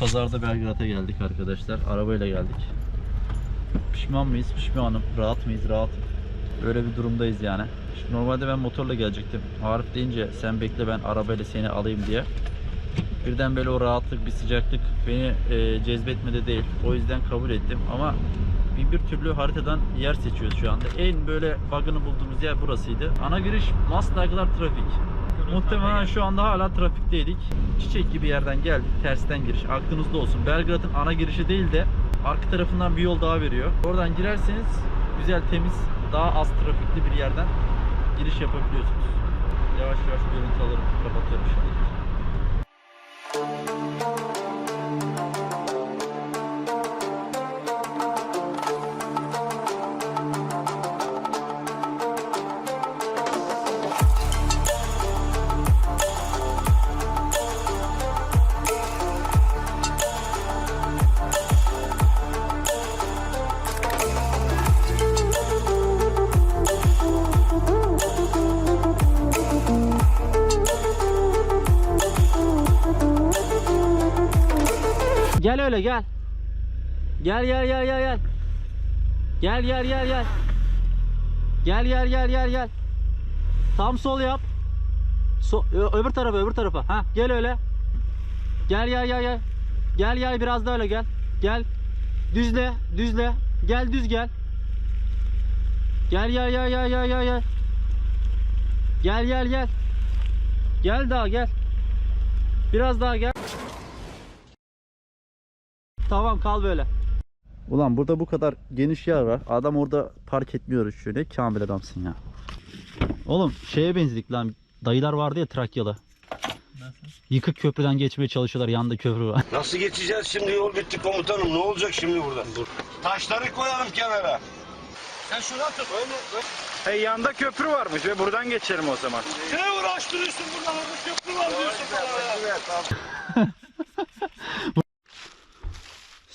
pazarda Belgrad'a geldik arkadaşlar. Arabayla geldik. Pişman mıyız? Pişmanım. Rahat mıyız? Rahatım. Böyle bir durumdayız yani. Şimdi normalde ben motorla gelecektim. Arif deyince sen bekle ben arabayla seni alayım diye. Birden böyle o rahatlık, bir sıcaklık beni e, cezbetmedi değil. O yüzden kabul ettim ama bir, bir türlü haritadan yer seçiyoruz şu anda. En böyle bug'ını bulduğumuz yer burasıydı. Ana giriş Maslak'a kadar trafik. Muhtemelen şu anda hala trafikteydik. Çiçek gibi yerden geldik. Tersten giriş. Aklınızda olsun. Belgrad'ın ana girişi değil de arka tarafından bir yol daha veriyor. Oradan girerseniz güzel, temiz, daha az trafikli bir yerden giriş yapabiliyorsunuz. Yavaş yavaş görüntü alırım. Kapatıyorum şimdi. Gel öyle gel. Gel gel gel gel gel. Gel gel gel gel. Gel gel gel gel gel. Tam sol yap. So öbür tarafa öbür tarafa. Ha gel öyle. Gel gel gel gel. Gel gel biraz daha öyle gel. Gel. Düzle düzle. Gel düz gel. Gel gel gel gel gel gel gel. Gel gel gel. Gel daha gel. Biraz daha gel. Tamam kal böyle. Ulan burada bu kadar geniş yer var. Adam orada park etmiyoruz şöyle. Kamil adamsın ya. Oğlum şeye benzedik lan. Dayılar vardı ya Trakyalı. Yıkık köprüden geçmeye çalışıyorlar. Yanında köprü var. Nasıl geçeceğiz şimdi yol bitti komutanım ne olacak şimdi burada? Dur. Taşları koyalım kenara. Sen şunu tut öyle. E yanda köprü varmış ve buradan geçelim o zaman. Ne uğraştırıyorsun burada orada köprü var diyorsun bana ya.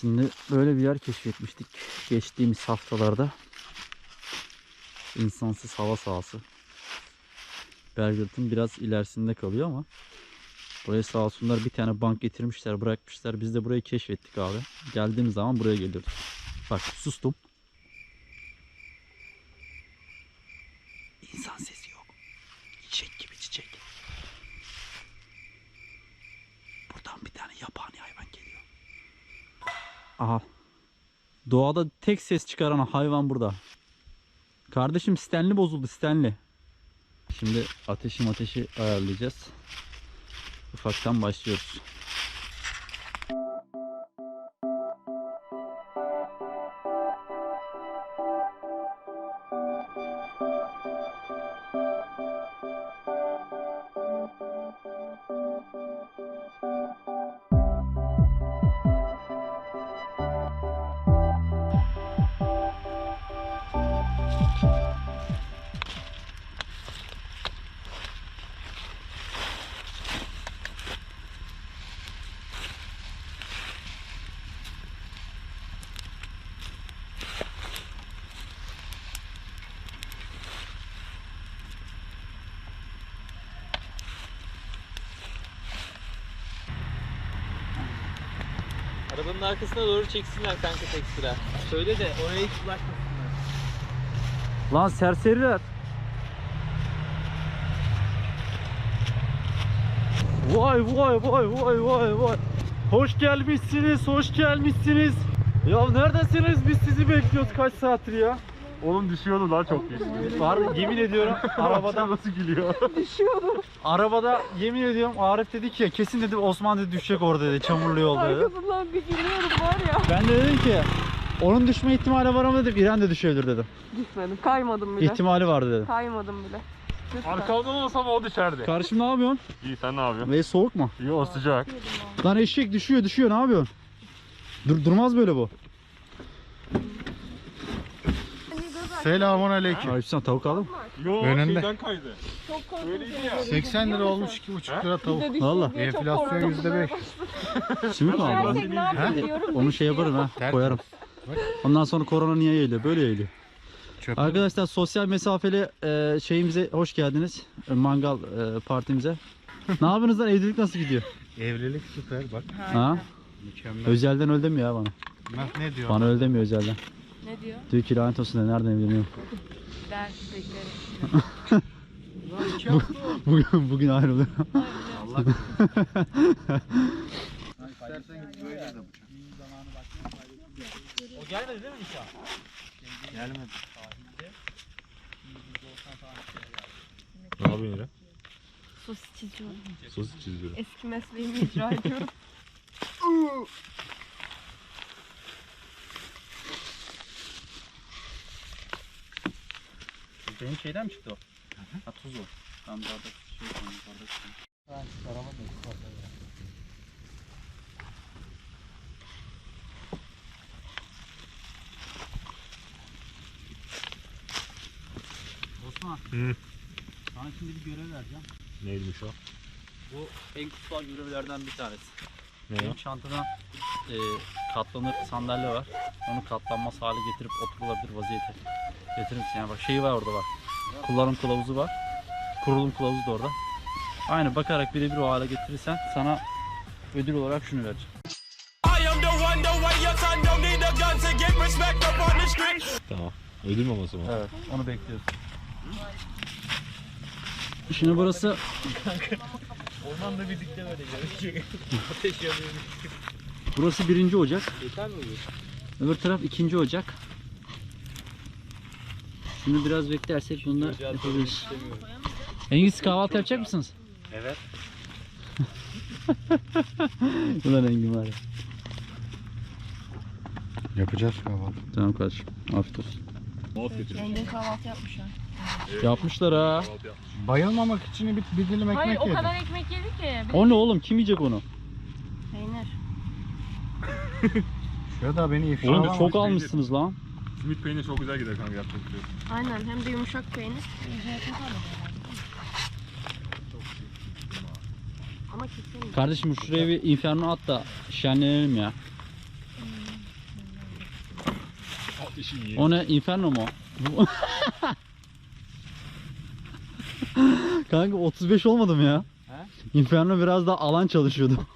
Şimdi böyle bir yer keşfetmiştik. Geçtiğimiz haftalarda. İnsansız hava sahası. Belgrad'ın biraz ilerisinde kalıyor ama buraya sağ olsunlar bir tane bank getirmişler bırakmışlar. Biz de burayı keşfettik abi. Geldiğimiz zaman buraya geliyoruz. Bak sustum. İnsan sesi yok. Çiçek gibi çiçek. Buradan bir tane yabani hayvan geliyor. Aha. Doğada tek ses çıkaran hayvan burada. Kardeşim Stanley bozuldu Stanley. Şimdi ateşim ateşi ayarlayacağız. Ufaktan başlıyoruz. Arabanın arkasına doğru çeksinler kanka tek sıra. Söyle de oraya hiç ulaşmasınlar. Lan serseriler. Vay vay vay vay vay vay. Hoş gelmişsiniz, hoş gelmişsiniz. Ya neredesiniz? Biz sizi bekliyoruz kaç saattir ya. Oğlum düşüyordu lan çok iyi. Var yemin ediyorum arabada nasıl gülüyor? arabada yemin ediyorum Arif dedi ki kesin dedi Osman dedi düşecek orada dedi çamurlu yolda dedi. Arkasından bir gülüyorum var ya. Ben de dedim ki onun düşme ihtimali var ama dedim İran da düşebilir dedim. Düşmedim. Kaymadım bile. İhtimali vardı dedim. Kaymadım bile. Lütfen. Arkamdan olsam o düşerdi. Kardeşim ne yapıyorsun? İyi sen ne yapıyorsun? Ve soğuk mu? İyi o sıcak. Lan eşek düşüyor düşüyor ne yapıyorsun? Dur, durmaz böyle bu. Selamun aleyküm. Aleykümselam tavuk aldın mı? Yo Önünde. şeyden kaydı. Çok korkunç. Öyleydi ya. 80 lira olmuş 2,5 lira tavuk. Bir de Valla. çok Enflasyon korktum. Şimdi %5. mi aldın? Gerçek ne yapıyorum? Onu şey yaparım ha Tertemiz. koyarım. Ondan sonra korona niye yayılıyor? Böyle yayılıyor. Çöp. Arkadaşlar sosyal mesafeli e, şeyimize hoş geldiniz. E, mangal e, partimize. ne yapıyorsunuz lan? Evlilik nasıl gidiyor? Evlilik süper bak. Ha? Mükemmel. Özelden öyle demiyor ya bana. Ne diyor? Bana öyle demiyor özelden. Ne diyor? Diyor ki lanet olsun da nereden evleniyorum. Der beklerim. bugün, bugün ayrılıyor. Allah O gelmedi değil mi nişan? gelmedi. Ne yapıyorsun öyle? Sos çiziyorum. Sosis çiziyorum. Eski mesleğimi icra ediyorum. Benim şeyden mi çıktı o? Ha tuz o. Ben bardak şey koyayım, bardak koyayım. Osman. Hı. Sana şimdi bir görev vereceğim. Neymiş o? Bu en kutsal görevlerden bir tanesi. Ne Benim o? çantada e, katlanır sandalye var. Onu katlanmaz hale getirip oturulabilir vaziyete getirir misin? Yani bak şeyi var orada bak. Kullanım kılavuzu var. Kurulum kılavuzu da orada. Aynı bakarak birebir o hale getirirsen sana ödül olarak şunu vereceğim. Tamam. Ödül mü ama Evet, onu bekliyoruz. Şimdi burası Ormanda birlikte böyle gerekecek. Ateş yanıyor. burası birinci ocak. Yeter mi bu? Öbür taraf ikinci ocak. Şimdi biraz beklersek bunu da yapabiliriz. Engin kahvaltı yapacak mısınız? Evet. Ulan Engin var ya. Yapacağız kahvaltı. Tamam kardeşim. Afiyet olsun. Mouth getirmiş. Engin kahvaltı yapmış ha. Yapmışlar ha. Bayılmamak için bir, bir dilim ekmek Hayır o kadar ekmek yedi ki. Bir O ne oğlum? Kim yiyecek onu? Peynir. Şurada beni ifşa Oğlum çok almışsınız lan. Simit peyniri çok güzel gider kanka bir şey. Aynen hem de yumuşak peynir. Ama kesin. Kardeşim şuraya bir inferno at da şenlenelim ya. İyi. O ne? Inferno mu? Bu- Kanka 35 olmadı mı ya? Inferno biraz daha alan çalışıyordu.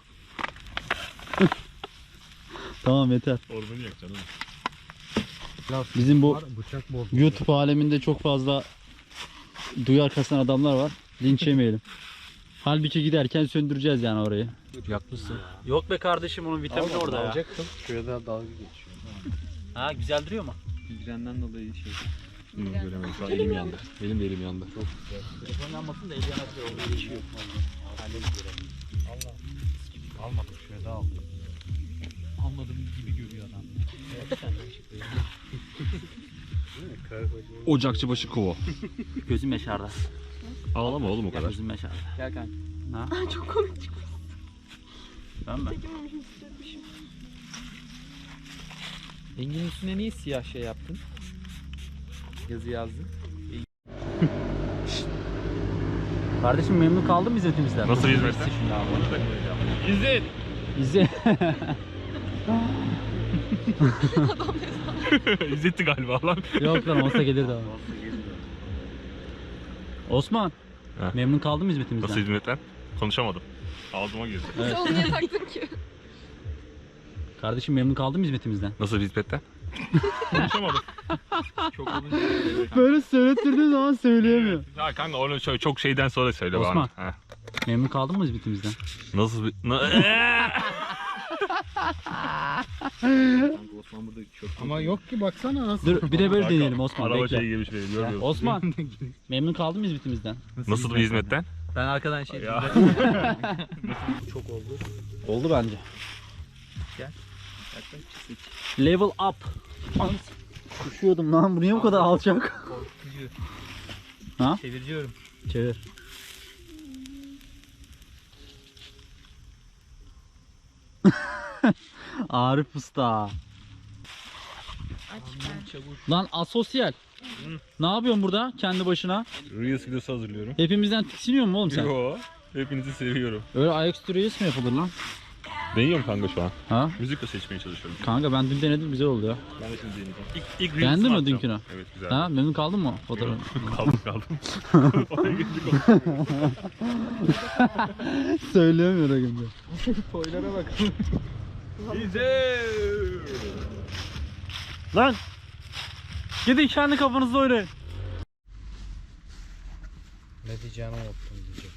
tamam yeter. Ormanı yakacaksın oğlum. Biraz Bizim bu var, bıçak bol. YouTube aleminde çok fazla duyar kasan adamlar var. Linç yemeyelim. Halbuki giderken söndüreceğiz yani orayı. Yakmışsın. Yok be kardeşim onun vitamini orada ya. Alacaktım. Şurada dalga geçiyor. Ha güzel duruyor mu? Bilgilenden dolayı şey. Hı, göremedim. Şu an elim yandı. Benim de elim yandı. Çok Telefon yanmasın da el yanabilir. Orada bir şey yok. Almadım şurada al. Almadığım gibi görüyor adam. Ocakçıbaşı kova. Gözüm yaşardı. Ağlama oğlum o kadar. Gözüm yaşardı. Gel kanka. Ha? Çok komik çıkmış. Ben mi? Çekememişim. Engin'in üstüne niye siyah şey yaptın? Yazı yazdın. Kardeşim memnun kaldın mı hizmetimizden? Nasıl? Şimdi abi. İzzet. İzzet'ti galiba lan. Yok lan olsa gelirdi abi. Osman. Ha. Memnun kaldın mı hizmetimizden? Nasıl hizmetten? Konuşamadım. Ağzıma girdi. Evet. Onu niye taktın ki? Kardeşim memnun kaldın mı hizmetimizden? Nasıl hizmetten? Konuşamadım. Çok olunca Böyle söylettirdiği zaman söyleyemiyor. Ya kanka onu şöyle çok şeyden sonra söyle Osman. bana. Ha. Memnun kaldın mı hizmetimizden? Nasıl bir... Na- Osman burada çok Ama yok ki baksana nasıl. Dur bir de böyle deneyelim Osman. Araba bekle. şeyi gibi şey görmüyor musun? Osman memnun kaldın mı hizmetimizden? Nasıl bir hizmetten? Ben arkadan şey Ya. Çok oldu. Oldu bence. Level up. Düşüyordum lan bu niye bu kadar alçak? Korkutucu. Ha? Çeviriyorum. Çevir. Arif Usta. Çabuk. Lan asosyal. Ne yapıyorsun burada kendi başına? Reels videosu hazırlıyorum. Hepimizden tiksiniyor mu oğlum sen? Yo. Hepinizi seviyorum. Öyle ayaküstü reis mi yapılır lan? Deniyorum kanka şu an. Ha? Müzik de seçmeye çalışıyorum. Kanka ben dün denedim güzel oldu ya. Ben de şimdi deneyeceğim. İlk, ilk Beğendin mi atacağım. dünkünü? Evet güzel. Ha memnun kaldın mı fotoğrafı? kaldım kaldım. Oraya gittik Söyleyemiyor şimdi. Boylara bak. Lan! Gidin kendi kafanızda oynayın. Ne diyeceğini unuttum diyecek.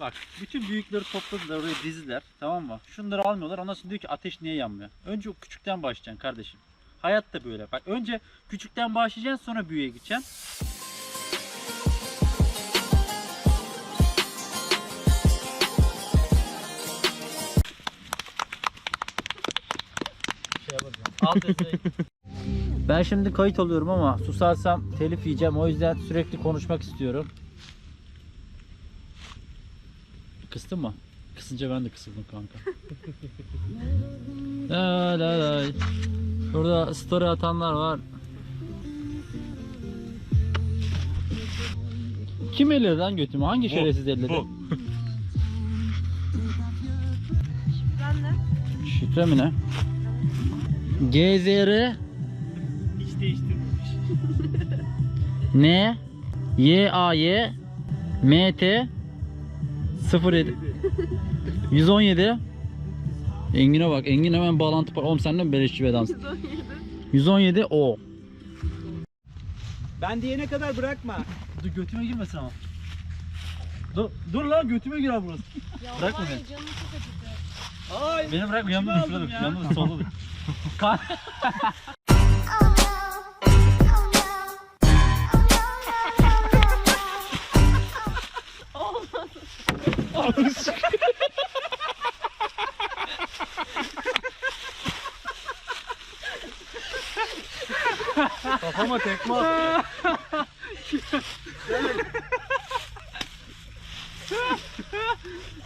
Bak bütün büyükleri topladılar oraya dizdiler tamam mı? Şunları almıyorlar ondan sonra diyor ki ateş niye yanmıyor? Önce o küçükten başlayacaksın kardeşim. Hayat da böyle. Bak önce küçükten başlayacaksın sonra büyüğe gideceksin. Ben şimdi kayıt oluyorum ama susarsam telif yiyeceğim. O yüzden sürekli konuşmak istiyorum. Kıstın mı? Kısınca ben de kısıldım kanka. la la la. Burada story atanlar var. Kim elledi lan götümü? Hangi şerefsiz elledi? Bu. Şifre mi ne? GZR Hiç değiştirmemiş. N Y A Y M T 07 117 Engin'e bak. Engin hemen bağlantı par. Oğlum sen de mi beleşçi adamsın? 117 O. Ben diyene kadar bırakma. Dur götüme girmesin ama. Dur, dur lan götüme gir abi burası. Ya Bırakma beni. canım çok acıdı. Ay. Beni bırakma yanımda dur. Şurada dur. Yanımda dur. Solda dur. Kan. Kafama tekme attı.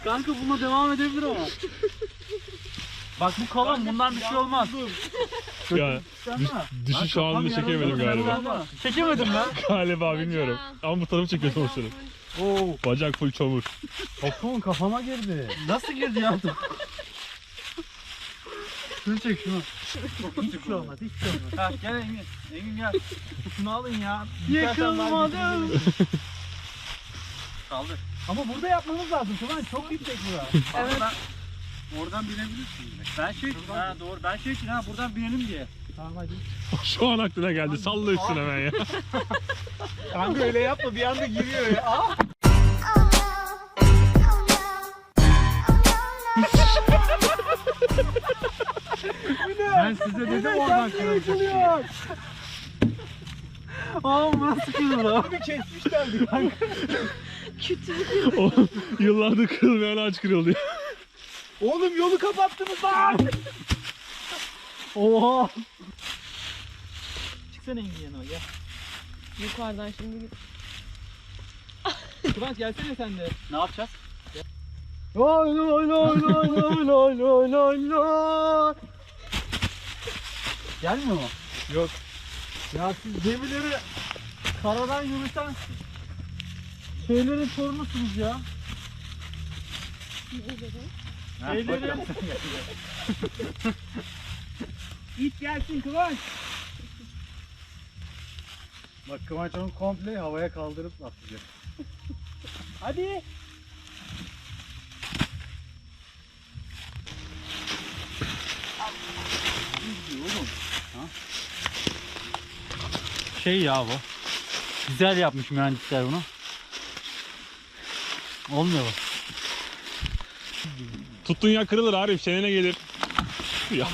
Kanka bununla devam edebilir ama. Bak bu kalın bundan bir şey olmaz. Ya düş, düşüş anını çekemedim galiba. Çekemedim lan. Galiba bilmiyorum. Ama bu tarafı çekiyorsun o sırada. Oo. Bacak full çamur. Bakın kafama girdi. Nasıl girdi ya? Şunu çek şunu. Hiçbir şey olmaz. Hiçbir şey olmaz. Ha, gel Engin. Engin gel. Şunu alın ya. Yıkılmadım. Kaldır. Ama burada yapmamız lazım. Kıvanç çok yüksek bura. Evet. Ben, oradan binebilirsin. Ben şey için, ha doğru. Ben şey için ha buradan binelim diye. Tamam hadi. Şu an aklına geldi. Salla üstüne hemen ya. Kanka öyle yapma bir anda giriyor ya. Aa. Ben size dedim oradan kırılacak diye. Oğlum nasıl lan? Bir kesmişlerdi kanka. O yıllardır kırılmayan ağaç kırıldı. Oğlum yolu kapattınız lan. Oha. Çıksana Engin yanıma gel. Yukarıdan şimdi git. Kıvanç gelsene sen de. Ne yapacağız? Lay lay lay lay lay lay lay lay lay. Gelmiyor mu? Ya siz gemileri karadan yürüten şeylerin torunusunuz ya. Elleri. İt gelsin Kıvanç. Bak Kıvanç onu komple havaya kaldırıp atacak. Hadi. Şey ya bu. Güzel yapmış mühendisler bunu. Olmuyor bu. Tuttun ya kırılır Arif. Çenene gelir. Ya.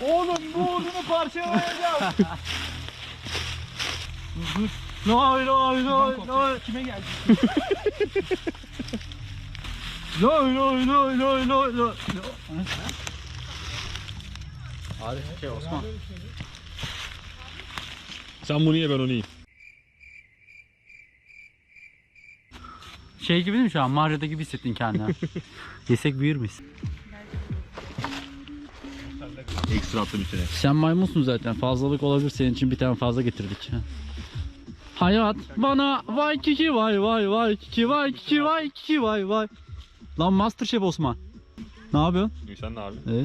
Oğlum bu odunu parçalayacağım. Lay lay lay lay. Kime geldi? Lay lay lay lay lay lay. Arif şey Osman. Sen bunu ye ben onu yiyeyim. Şey gibi değil mi şu an? Mağarada gibi hissettin kendini. Yesek büyür müyüz? Ekstra attım içine. Sen maymunsun zaten. Fazlalık olabilir senin için bir tane fazla getirdik. Hayat bana vay kiki vay vay vay kiki vay kiki vay kiki vay vay. Lan Masterchef Osman. Ne yapıyorsun? Sen ne abi? İyi.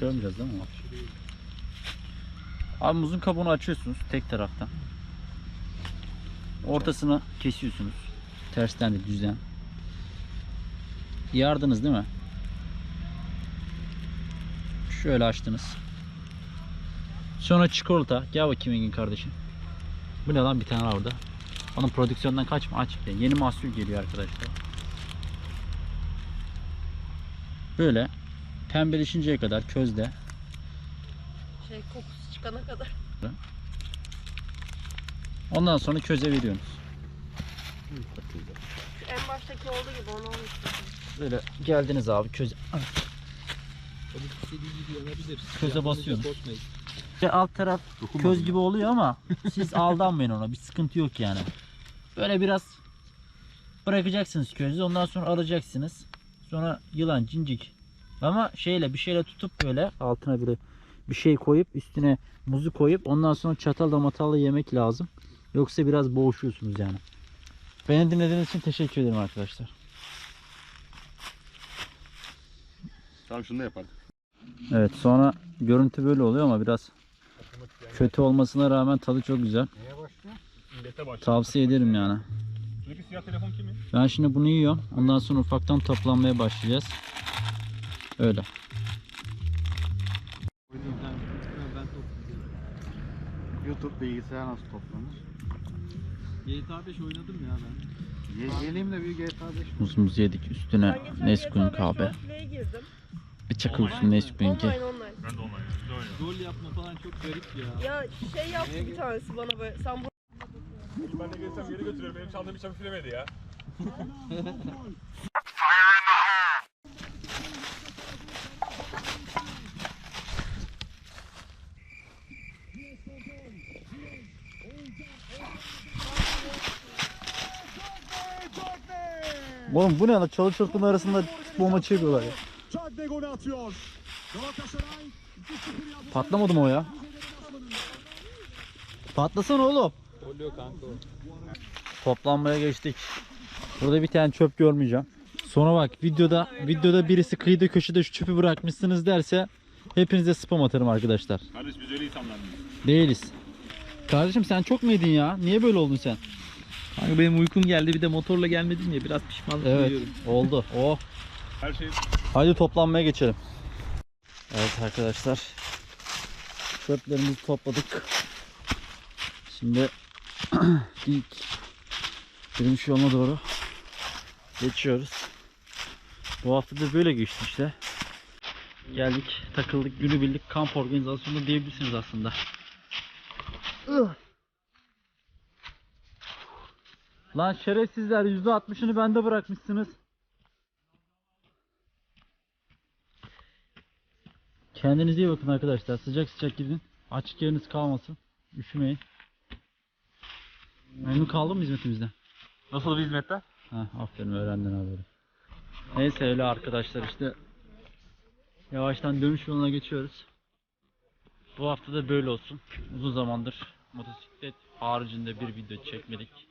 Başka yapmayacağız değil mi? Abi muzun kabuğunu açıyorsunuz tek taraftan. Ortasını kesiyorsunuz. Tersten de düzden. Yardınız değil mi? Şöyle açtınız. Sonra çikolata. Gel bakayım Engin kardeşim. Bu ne lan bir tane orada. Onun prodüksiyondan kaçma aç. Yeni mahsul geliyor arkadaşlar. Böyle pembeleşinceye kadar közde Şey kokusu çıkana kadar. Ondan sonra köze veriyorsunuz. Şu en baştaki olduğu gibi onu olmuş. Böyle geldiniz abi köze. Tabii istediği gibi yanabilir. Köze Yapmanıza basıyorsun. korkmayın. İşte alt taraf köz gibi oluyor ama siz aldanmayın ona. Bir sıkıntı yok yani. Böyle biraz bırakacaksınız közü. Ondan sonra arayacaksınız. Sonra yılan, cincik. Ama şeyle bir şeyle tutup böyle altına böyle bir şey koyup üstüne muzu koyup ondan sonra çatalla matalla yemek lazım. Yoksa biraz boğuşuyorsunuz yani. Beni dinlediğiniz için teşekkür ederim arkadaşlar. Tamam şunu da yapardık. Evet sonra görüntü böyle oluyor ama biraz kötü olmasına rağmen tadı çok güzel. Millete başladı. Tavsiye ederim yani. Şuradaki siyah telefon kimin? Ben şimdi bunu yiyorum. Ondan sonra ufaktan toplanmaya başlayacağız. Öyle. YouTube bilgisayar nasıl toplanır? GTA 5 oynadım ya ben. Ye geleyim de bir GTA 5 Muzumuzu yedik. Üstüne 5 kahve. Bir çakıl üstüne Nesquik'inki. Online online. Ben de online. Rol yapma falan çok garip ya. Ya şey yaptı bir tanesi bana böyle. Sen bu Ben de gelsem yere götürüyorum. Benim çaldığım hiç hafiflemedi ya. Oğlum bu ne lan? Çalı çırpının arasında futbol maçı yapıyorlar ya. Cagne golü atıyor. Galatasaray Patlamadı mı o ya? Patlasana oğlum. Oluyor kanka o. Toplanmaya geçtik. Burada bir tane çöp görmeyeceğim. Sonra bak videoda videoda birisi kıyıda köşede şu çöpü bırakmışsınız derse hepinize spam atarım arkadaşlar. Kardeş biz öyle insanlar mıyız? Değiliz. Kardeşim sen çok mu yedin ya? Niye böyle oldun sen? Kanka benim uykum geldi bir de motorla gelmedim ya biraz pişmanlık Evet duyuyorum. oldu. Oh. Her şey Haydi toplanmaya geçelim. Evet arkadaşlar. Çöplerimizi topladık. Şimdi ilk yürümüş yoluna doğru geçiyoruz. Bu hafta da böyle geçti işte. Geldik, takıldık, günübirlik kamp organizasyonu diyebilirsiniz aslında. Lan şerefsizler %60'ını bende bırakmışsınız. Kendinize iyi bakın arkadaşlar. Sıcak sıcak gidin. Açık yeriniz kalmasın. Üşümeyin. Memnun kaldın mı hizmetimizden? Nasıl bir hizmette? Ha, aferin öğrendin haberi. Neyse öyle arkadaşlar işte. Yavaştan dönüş yoluna geçiyoruz. Bu hafta da böyle olsun. Uzun zamandır motosiklet haricinde bir video çekmedik.